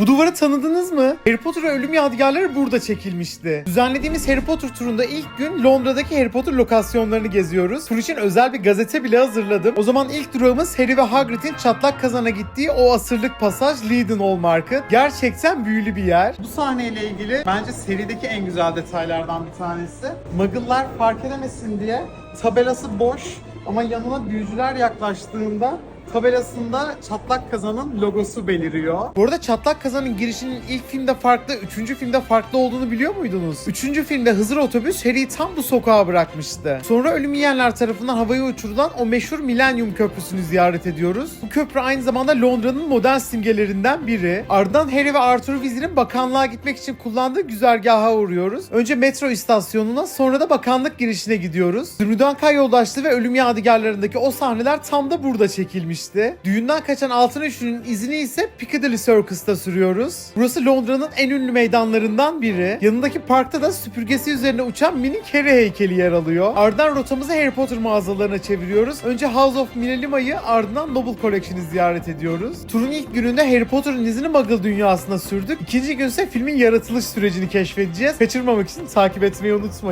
Bu duvarı tanıdınız mı? Harry Potter Ölüm Yadigarları burada çekilmişti. Düzenlediğimiz Harry Potter turunda ilk gün Londra'daki Harry Potter lokasyonlarını geziyoruz. Tur için özel bir gazete bile hazırladım. O zaman ilk durağımız Harry ve Hagrid'in çatlak kazana gittiği o asırlık pasaj Leadenhall Market. Gerçekten büyülü bir yer. Bu sahneyle ilgili bence serideki en güzel detaylardan bir tanesi. Muggle'lar fark edemesin diye tabelası boş ama yanına büyücüler yaklaştığında tabelasında Çatlak Kazan'ın logosu beliriyor. Bu arada Çatlak Kazan'ın girişinin ilk filmde farklı, üçüncü filmde farklı olduğunu biliyor muydunuz? Üçüncü filmde Hızır Otobüs Harry'i tam bu sokağa bırakmıştı. Sonra ölüm yiyenler tarafından havaya uçurulan o meşhur Millennium Köprüsü'nü ziyaret ediyoruz. Bu köprü aynı zamanda Londra'nın modern simgelerinden biri. Ardından Harry ve Arthur Weasley'nin bakanlığa gitmek için kullandığı güzergaha uğruyoruz. Önce metro istasyonuna sonra da bakanlık girişine gidiyoruz. Zümrüdüan Kay Yoldaşlığı ve Ölüm Yadigarlarındaki o sahneler tam da burada çekilmişti. Düğünden kaçan Altın Üçlü'nün izini ise Piccadilly Circus'ta sürüyoruz. Burası Londra'nın en ünlü meydanlarından biri. Yanındaki parkta da süpürgesi üzerine uçan minik Harry heykeli yer alıyor. Ardından rotamızı Harry Potter mağazalarına çeviriyoruz. Önce House of Milelima'yı ardından Noble Collection'ı ziyaret ediyoruz. Turun ilk gününde Harry Potter'ın izini Muggle dünyasına sürdük. İkinci gün ise filmin yaratılış sürecini keşfedeceğiz. Kaçırmamak için takip etmeyi unutmayın.